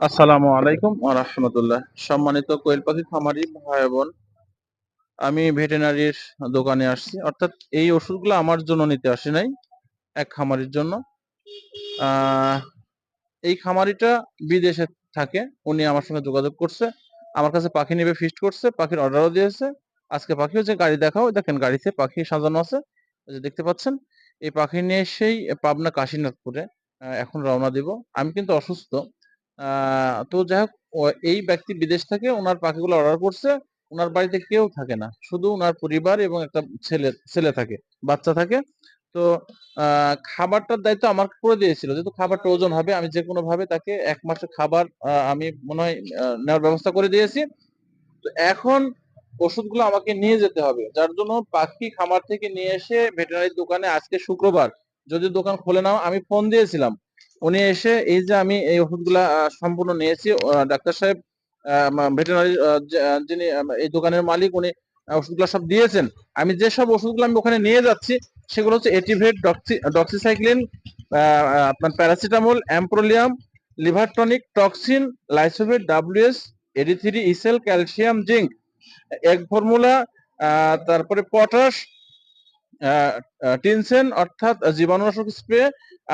আসসালামু আলাইকুম ওয়া রাহমাতুল্লাহ। সম্মানিত কোয়েল পাখি খামারি ভাই বোন, আমি ভেটেরিনারির দোকানে আসছি। অর্থাৎ এই ওষুধগুলো আমার জন্য নিতে আসি নাই, এক খামারির জন্য। এই খামারিটা বিদেশে থাকে, উনি আমার সঙ্গে যোগাযোগ করছে। আমার কাছে পাখি নেবে ফিস্ট করছে, পাখির অর্ডারও দিয়েছে। আজকে পাখি হচ্ছে গাড়ি দেখাও। দেখেন গাড়িতে পাখি সাজানো আছে। দেখতে পাচ্ছেন, এই পাখি নিয়ে সেই পাবনা কাশীনাথপুরে এখন রওনা দিব। আমি কিন্তু অসুস্থ। তো যাই হোক এই ব্যক্তি বিদেশ থেকে ওনার পাখিগুলো অর্ডার করছে। ওনার বাড়িতে কেউ থাকে না। শুধু ওনার পরিবার এবং একটা ছেলে ছেলে থাকে, বাচ্চা থাকে। তো খাবারটার দায়িত্ব আমার করে দিয়েছিল। যেহেতু খাবারটা ওজন হবে, আমি যে কোনো ভাবে তাকে এক মাসের খাবার আমি মনে হয় নেওয়ার ব্যবস্থা করে দিয়েছি। তো এখন ওষুধগুলো আমাকে নিয়ে যেতে হবে। যার জন্য পাখি খামার থেকে নিয়ে এসে ভেটেরিনারি দোকানে আজকে শুক্রবার, যদি দোকান খোলে নাও আমি ফোন দিয়েছিলাম। উনি এসে এই যে আমি এই ওষুধগুলা সম্পূর্ণ নিয়েছি। ডাক্তার সাহেব ভেটেরিনারি যিনি এই দোকানের মালিক, উনি ওষুধগুলো সব দিয়েছেন। আমি যে সব ওষুধগুলো আমি ওখানে নিয়ে যাচ্ছি, সেগুলো হচ্ছে এটিভেট, ডক্সি, ডক্সিসাইক্লিন আপনার paracetamol, amprolium, liver tonic, toxin, লাইসোভেট, WS AD three ইসেল, ক্যালসিয়াম, জিঙ্ক। এক ফর্মুলা তারপরে পটাশ টিনসেন অর্থাৎ জীবাণুনাশক স্প্রে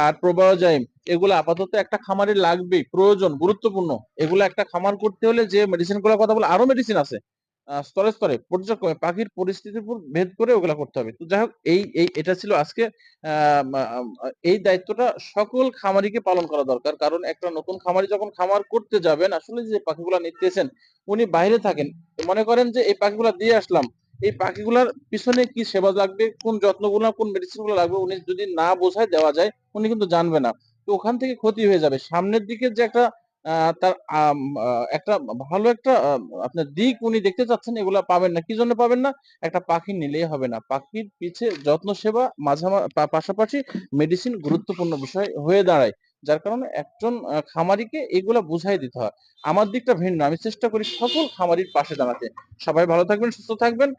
আর প্রোবায়োজাইম, এগুলো আপাতত একটা খামারে লাগবেই, প্রয়োজন, গুরুত্বপূর্ণ। এগুলো একটা খামার করতে হলে যে মেডিসিনগুলোর কথা বলে আরও মেডিসিন আছে। স্তরে স্তরে, পর্যায়ক্রমে পাখির পরিস্থিতির উপর ভেদ করে ওগুলা করতে হবে। তো যাই হোক, এই এই, এটা ছিল আজকে এই দায়িত্বটা সকল খামারিকে পালন করা দরকার। কারণ একটা নতুন খামারি যখন খামার করতে যাবেন, আসলে যে পাখিগুলা নিতেছেন, উনি বাইরে থাকেন। মনে করেন যে, এই পাখিগুলা দিয়ে আসলাম এই পাখিগুলার পিছনে কি সেবা লাগবে? কোন যত্নগুলো, কোন মেডিসিনগুলো লাগবে? উনি যদি না বোঝায়, দেওয়া যায়, উনি কিন্তু জানবে না। তো ওখান থেকে ক্ষতি হয়ে যাবে। সামনের দিকে যে একটা তার একটা ভালো একটা আপনার দিক উনি দেখতে চাচ্ছেন, এগুলা পাবেন না। কি জন্য পাবেন না? একটা পাখি নিলেই হবে না। পাখির পিছে যত্ন সেবা মাঝামা পাশাপাশি মেডিসিন গুরুত্বপূর্ণ বিষয় হয়ে দাঁড়ায়। যার কারণে একজন খামারিকে এগুলা বুঝাই দিতে হয়। আমার দিকটা ভিন্ন, আমি চেষ্টা করি সকল খামারির পাশে দাঁড়াতে। সবাই ভালো থাকবেন, সুস্থ থাকবেন।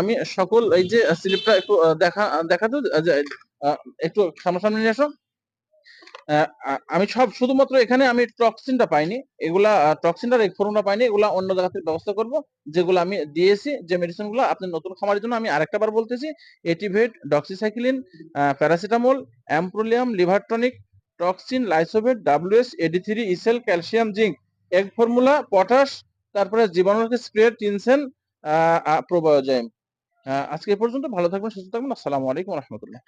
আমি সকল এই যে স্লিপটা একটু দেখা দেখাতে একটু সামনাসামনি নিয়ে আসো। আমি সব, শুধুমাত্র এখানে আমি টক্সিনটা পাইনি। এগুলা টক্সিনটার এই ফর্মটা পাইনি। এগুলা অন্য জায়গা থেকে ব্যবস্থা করব। যেগুলো আমি দিয়েছি, যে মেডিসিনগুলো আপনি নতুন খামারের জন্য আমি আরেকটা বার বলতেছি এটিভেট doxycycline paracetamol amprolium liver tonic toxin লাইসোভেট WS AD three ইসেল, ক্যালসিয়াম, জিঙ্ক। এক ফর্মুলা, পটাশ, তারপরে জীবাণুকে স্প্রে টিনসেন প্রোবায়োজাইম। আজকে পর্যন্ত। ভালো থাকবেন, সুস্থ থাকবেন। আসসালামু আলাইকুম রহমতুল্লাহ।